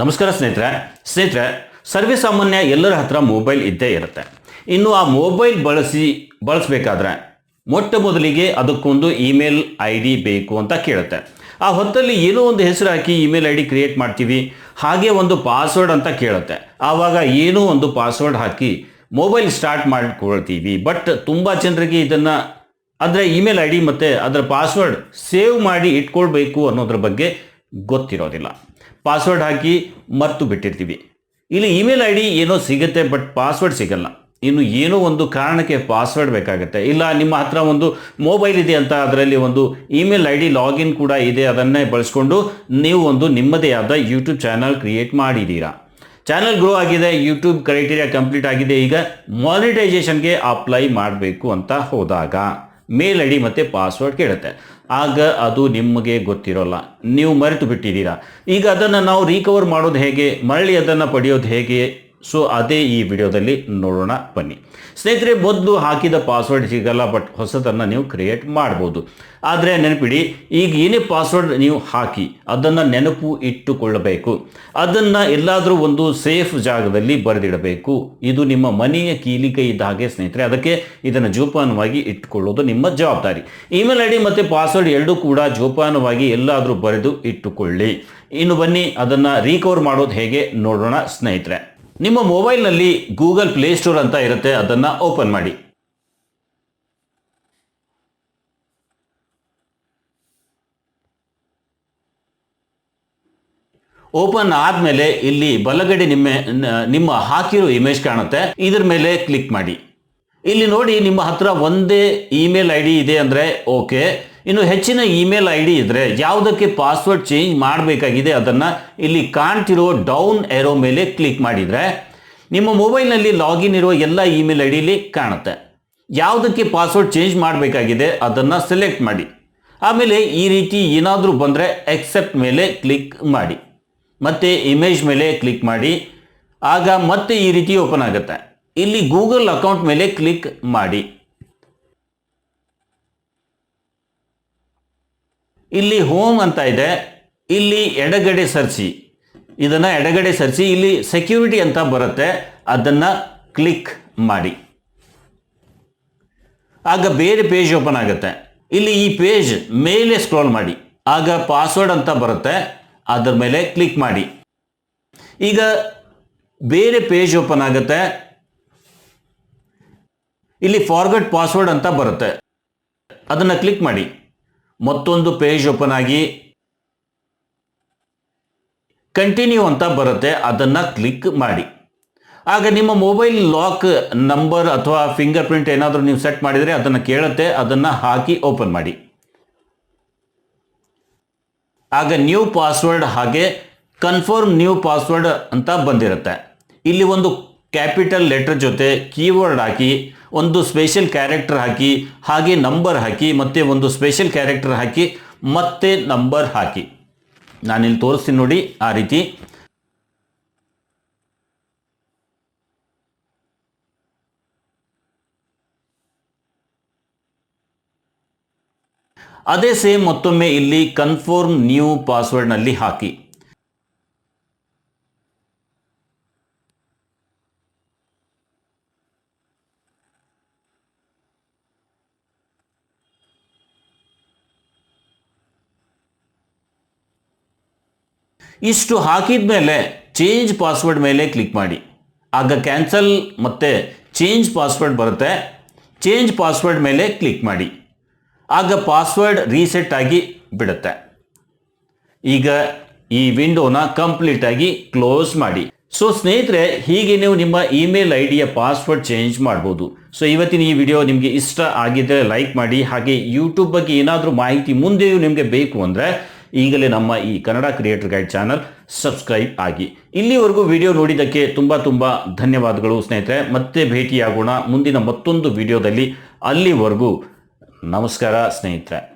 ನಮಸ್ಕಾರ ಸ್ನೇಹಿತರೆ. ಸ್ನೇಹಿತರೆ, ಸರ್ವೇ ಸಾಮಾನ್ಯ ಎಲ್ಲರ ಹತ್ರ ಮೊಬೈಲ್ ಇದ್ದೇ ಇರುತ್ತೆ. ಇನ್ನು ಆ ಮೊಬೈಲ್ ಬಳಸಿ, ಬಳಸಬೇಕಾದ್ರೆ ಮೊಟ್ಟ ಮೊದಲಿಗೆ ಅದಕ್ಕೊಂದು ಇಮೇಲ್ ಐ ಡಿ ಬೇಕು ಅಂತ ಕೇಳುತ್ತೆ. ಆ ಹೊತ್ತಲ್ಲಿ ಏನೋ ಒಂದು ಹೆಸರು ಹಾಕಿ ಇಮೇಲ್ ಐ ಡಿ ಕ್ರಿಯೇಟ್ ಮಾಡ್ತೀವಿ. ಹಾಗೆ ಒಂದು ಪಾಸ್ವರ್ಡ್ ಅಂತ ಕೇಳುತ್ತೆ. ಆವಾಗ ಏನೋ ಒಂದು ಪಾಸ್ವರ್ಡ್ ಹಾಕಿ ಮೊಬೈಲ್ ಸ್ಟಾರ್ಟ್ ಮಾಡ್ಕೊಳ್ತೀವಿ. ಬಟ್ ತುಂಬ ಜನರಿಗೆ ಇದನ್ನು, ಅಂದರೆ ಇಮೇಲ್ ಐ ಡಿ ಮತ್ತು ಅದರ ಪಾಸ್ವರ್ಡ್ ಸೇವ್ ಮಾಡಿ ಇಟ್ಕೊಳ್ಬೇಕು ಅನ್ನೋದ್ರ ಬಗ್ಗೆ ಗೊತ್ತಿರೋದಿಲ್ಲ. ಪಾಸ್ವರ್ಡ್ ಹಾಕಿ ಮರ್ತು ಬಿಟ್ಟಿರ್ತೀವಿ. ಇಲ್ಲಿ ಇಮೇಲ್ ಐ ಡಿ ಏನೋ ಸಿಗುತ್ತೆ, ಬಟ್ ಪಾಸ್ವರ್ಡ್ ಸಿಗಲ್ಲ. ಇನ್ನು ಏನೋ ಒಂದು ಕಾರಣಕ್ಕೆ ಪಾಸ್ವರ್ಡ್ ಬೇಕಾಗುತ್ತೆ. ಇಲ್ಲ, ನಿಮ್ಮ ಹತ್ರ ಒಂದು ಮೊಬೈಲ್ ಇದೆ ಅಂತ ಅದರಲ್ಲಿ ಒಂದು ಇಮೇಲ್ ಐ ಡಿ ಲಾಗಿನ್ ಕೂಡ ಇದೆ, ಅದನ್ನೇ ಬಳಸ್ಕೊಂಡು ನೀವು ಒಂದು ನಿಮ್ಮದೇ ಆದ ಯೂಟ್ಯೂಬ್ ಚಾನಲ್ ಕ್ರಿಯೇಟ್ ಮಾಡಿದ್ದೀರಾ. ಚಾನಲ್ ಗ್ರೋ ಆಗಿದೆ, ಯೂಟ್ಯೂಬ್ ಕ್ರೈಟೀರಿಯಾ ಕಂಪ್ಲೀಟ್ ಆಗಿದೆ, ಈಗ ಮಾನಿಟೈಸೇಷನ್ಗೆ ಅಪ್ಲೈ ಮಾಡಬೇಕು ಅಂತ ಹೋದಾಗ. ಮೇಲ್ ಐ ಡಿ ಮತ್ತು ಪಾಸ್ವರ್ಡ್ ಕೇಳುತ್ತೆ. ಆಗ ಅದು ನಿಮಗೆ ಗೊತ್ತಿರೋಲ್ಲ. ನೀವು ಮರೆತು ಬಿಟ್ಟಿದ್ದೀರಾ ಈಗ ಅದನ್ನು ನಾವು ರೀಕವರ್ ಮಾಡೋದು ಹೇಗೆ? ಮರಳಿ ಅದನ್ನು ಪಡೆಯೋದು ಹೇಗೆ? ಸೊ ಅದೇ ಈ ವಿಡಿಯೋದಲ್ಲಿ ನೋಡೋಣ, ಬನ್ನಿ. ಸ್ನೇಹಿತರೆ, ಮೊದಲು ಹಾಕಿದ ಪಾಸ್ವರ್ಡ್ ಸಿಗಲ್ಲ ಬಟ್ ಹೊಸದನ್ನು ನೀವು ಕ್ರಿಯೇಟ್ ಮಾಡ್ಬೋದು. ಆದರೆ ನೆನಪಿಡಿ, ಈಗ ಏನೇ ಪಾಸ್ವರ್ಡ್ ನೀವು ಹಾಕಿ, ಅದನ್ನು ನೆನಪು ಇಟ್ಟುಕೊಳ್ಳಬೇಕು. ಅದನ್ನು ಎಲ್ಲಾದರೂ ಒಂದು ಸೇಫ್ ಜಾಗದಲ್ಲಿ ಬರೆದಿಡಬೇಕು. ಇದು ನಿಮ್ಮ ಮನೆಯ ಕೀಲಿಕೈ ಇದ್ದ ಹಾಗೆ, ಸ್ನೇಹಿತರೆ. ಅದಕ್ಕೆ ಇದನ್ನು ಜೋಪಾನವಾಗಿ ಇಟ್ಟುಕೊಳ್ಳೋದು ನಿಮ್ಮ ಜವಾಬ್ದಾರಿ. ಇಮೇಲ್ ಐ ಡಿ ಮತ್ತು ಪಾಸ್ವರ್ಡ್ ಎರಡೂ ಕೂಡ ಜೋಪಾನವಾಗಿ ಎಲ್ಲಾದರೂ ಬರೆದು ಇಟ್ಟುಕೊಳ್ಳಿ. ಇನ್ನು ಬನ್ನಿ, ಅದನ್ನು ರೀಕವರ್ ಮಾಡೋದು ಹೇಗೆ ನೋಡೋಣ, ಸ್ನೇಹಿತರೆ. ನಿಮ್ಮ ಮೊಬೈಲ್ನಲ್ಲಿ ಗೂಗಲ್ ಪ್ಲೇ ಸ್ಟೋರ್ ಅಂತ ಇರುತ್ತೆ, ಅದನ್ನು ಓಪನ್ ಮಾಡಿ. ಓಪನ್ ಆದಮೇಲೆ ಇಲ್ಲಿ ಬಲಗಡೆ ನಿಮ್ಮ ನಿಮ್ಮ ಹಾಕಿರೋ ಇಮೇಜ್ ಕಾಣುತ್ತೆ, ಇದ್ರ ಮೇಲೆ ಕ್ಲಿಕ್ ಮಾಡಿ. ಇಲ್ಲಿ ನೋಡಿ ನಿಮ್ಮ ಹತ್ರ ಒಂದೇ ಇಮೇಲ್ ಐ ಡಿ ಇದೆ ಅಂದರೆ ಓಕೆ. ಇನ್ನು ಹೆಚ್ಚಿನ ಇಮೇಲ್ ಐ ಡಿ ಇದ್ದರೆ ಯಾವುದಕ್ಕೆ ಪಾಸ್ವರ್ಡ್ ಚೇಂಜ್ ಮಾಡಬೇಕಾಗಿದೆ ಅದನ್ನು ಇಲ್ಲಿ ಕಾಣ್ತಿರೋ ಡೌನ್ ಎರೋ ಮೇಲೆ ಕ್ಲಿಕ್ ಮಾಡಿದರೆ ನಿಮ್ಮ ಮೊಬೈಲ್ನಲ್ಲಿ ಲಾಗಿನ್ ಇರುವ ಎಲ್ಲ ಇಮೇಲ್ ಐ ಡಿಲಿ ಕಾಣುತ್ತೆ. ಯಾವುದಕ್ಕೆ ಪಾಸ್ವರ್ಡ್ ಚೇಂಜ್ ಮಾಡಬೇಕಾಗಿದೆ ಅದನ್ನು ಸೆಲೆಕ್ಟ್ ಮಾಡಿ. ಆಮೇಲೆ ಈ ರೀತಿ ಏನಾದರೂ ಬಂದರೆ ಎಕ್ಸೆಪ್ಟ್ ಮೇಲೆ ಕ್ಲಿಕ್ ಮಾಡಿ. ಮತ್ತೆ ಇಮೇಜ್ ಮೇಲೆ ಕ್ಲಿಕ್ ಮಾಡಿ. ಆಗ ಮತ್ತೆ ಈ ರೀತಿ ಓಪನ್ ಆಗುತ್ತೆ. ಇಲ್ಲಿ ಗೂಗಲ್ ಅಕೌಂಟ್ ಮೇಲೆ ಕ್ಲಿಕ್ ಮಾಡಿ. ಇಲ್ಲಿ ಹೋಮ್ ಅಂತ ಇದೆ, ಇಲ್ಲಿ ಎಡಗಡೆ ಸರ್ಚಿ ಇದನ್ನು ಎಡಗಡೆ ಸರ್ಚಿ ಇಲ್ಲಿ ಸೆಕ್ಯೂರಿಟಿ ಅಂತ ಬರುತ್ತೆ, ಅದನ್ನು ಕ್ಲಿಕ್ ಮಾಡಿ. ಆಗ ಬೇರೆ ಪೇಜ್ ಓಪನ್ ಆಗುತ್ತೆ. ಇಲ್ಲಿ ಈ ಪೇಜ್ ಮೇಲೆ ಸ್ಕ್ರೋಲ್ ಮಾಡಿ. ಆಗ ಪಾಸ್ವರ್ಡ್ ಅಂತ ಬರುತ್ತೆ, ಅದರ ಮೇಲೆ ಕ್ಲಿಕ್ ಮಾಡಿ. ಈಗ ಬೇರೆ ಪೇಜ್ ಓಪನ್ ಆಗುತ್ತೆ. ಇಲ್ಲಿ ಫಾರ್ಗಟ್ ಪಾಸ್ವರ್ಡ್ ಅಂತ ಬರುತ್ತೆ. ಅದನ್ನು ಕ್ಲಿಕ್ ಮಾಡಿ. ಮತ್ತೊಂದು ಪೇಜ್ ಓಪನ್ ಆಗಿ ಕಂಟಿನ್ಯೂ ಅಂತ ಬರುತ್ತೆ, ಅದನ್ನು ಕ್ಲಿಕ್ ಮಾಡಿ. ಆಗ ನಿಮ್ಮ ಮೊಬೈಲ್ ಲಾಕ್ ನಂಬರ್ ಅಥವಾ ಫಿಂಗರ್ ಪ್ರಿಂಟ್ ಏನಾದರೂ ನೀವು ಸೆಟ್ ಮಾಡಿದರೆ ಅದನ್ನು ಕೇಳುತ್ತೆ, ಅದನ್ನು ಹಾಕಿ ಓಪನ್ ಮಾಡಿ. ಆಗ ನ್ಯೂ ಪಾಸ್ವರ್ಡ್ ಹಾಗೆ ಕನ್ಫರ್ಮ್ ನ್ಯೂ ಪಾಸ್ವರ್ಡ್ ಅಂತ ಬಂದಿರುತ್ತೆ. ಇಲ್ಲಿ ಒಂದು ಕ್ಯಾಪಿಟಲ್ ಲೆಟರ್ ಜೊತೆ ಕೀವರ್ಡ್ ಹಾಕಿ, ಒಂದು ಸ್ಪೆಷಲ್ ಕ್ಯಾರೆಕ್ಟರ್ ಹಾಕಿ, ಹಾಗೆ ನಂಬರ್ ಹಾಕಿ, ಮತ್ತೆ ಒಂದು ಸ್ಪೆಷಲ್ ಕ್ಯಾರೆಕ್ಟರ್ ಹಾಕಿ, ಮತ್ತೆ ನಂಬರ್ ಹಾಕಿ. ನಾನಿಲ್ಲಿ ತೋರಿಸ್ತೀನಿ ನೋಡಿ ಆ ರೀತಿ. ಅದೇ ಸೇಮ್ ಮತ್ತೊಮ್ಮೆ ಇಲ್ಲಿ ಕನ್ಫರ್ಮ್ ನ್ಯೂ ಪಾಸ್ವರ್ಡ್ನಲ್ಲಿ ಹಾಕಿ. ಇಷ್ಟು ಹಾಕಿದ ಮೇಲೆ ಚೇಂಜ್ ಪಾಸ್ವರ್ಡ್ ಮೇಲೆ ಕ್ಲಿಕ್ ಮಾಡಿ. ಆಗ ಕ್ಯಾನ್ಸಲ್ ಮತ್ತು ಚೇಂಜ್ ಪಾಸ್ವರ್ಡ್ ಬರುತ್ತೆ. ಚೇಂಜ್ ಪಾಸ್ವರ್ಡ್ ಮೇಲೆ ಕ್ಲಿಕ್ ಮಾಡಿ. ಆಗ ಪಾಸ್ವರ್ಡ್ ರೀಸೆಟ್ ಆಗಿ ಬಿಡುತ್ತೆ. ಈಗ ಈ ವಿಂಡೋನ ಕಂಪ್ಲೀಟ್ ಆಗಿ ಕ್ಲೋಸ್ ಮಾಡಿ. ಸೊ ಸ್ನೇಹಿತರೆ, ಹೀಗೆ ನೀವು ನಿಮ್ಮ ಇಮೇಲ್ ಐ ಡಿಯ ಪಾಸ್ವರ್ಡ್ ಚೇಂಜ್ ಮಾಡ್ಬೋದು. ಸೊ ಇವತ್ತಿನ ಈ ವಿಡಿಯೋ ನಿಮಗೆ ಇಷ್ಟ ಆಗಿದ್ದರೆ ಲೈಕ್ ಮಾಡಿ. ಹಾಗೆ ಯೂಟ್ಯೂಬ್ ಬಗ್ಗೆ ಏನಾದರೂ ಮಾಹಿತಿ ಮುಂದೆಯೂ ನಿಮಗೆ ಬೇಕು ಅಂದರೆ ಈಗಲೇ ನಮ್ಮ ಈ Kannada creator guide channel subscribe ಆಗಿ. ಇಲ್ಲಿವರೆಗೂ ವಿಡಿಯೋ ನೋಡಿದ್ದಕ್ಕೆ ತುಂಬ ತುಂಬ ಧನ್ಯವಾದಗಳು ಸ್ನೇಹಿತರೆ. ಮತ್ತೆ ಭೇಟಿಯಾಗೋಣ ಮುಂದಿನ ಮತ್ತೊಂದು ವಿಡಿಯೋದಲ್ಲಿ ಅಲ್ಲಿವರೆಗೂ ನಮಸ್ಕಾರ ಸ್ನೇಹಿತರೆ.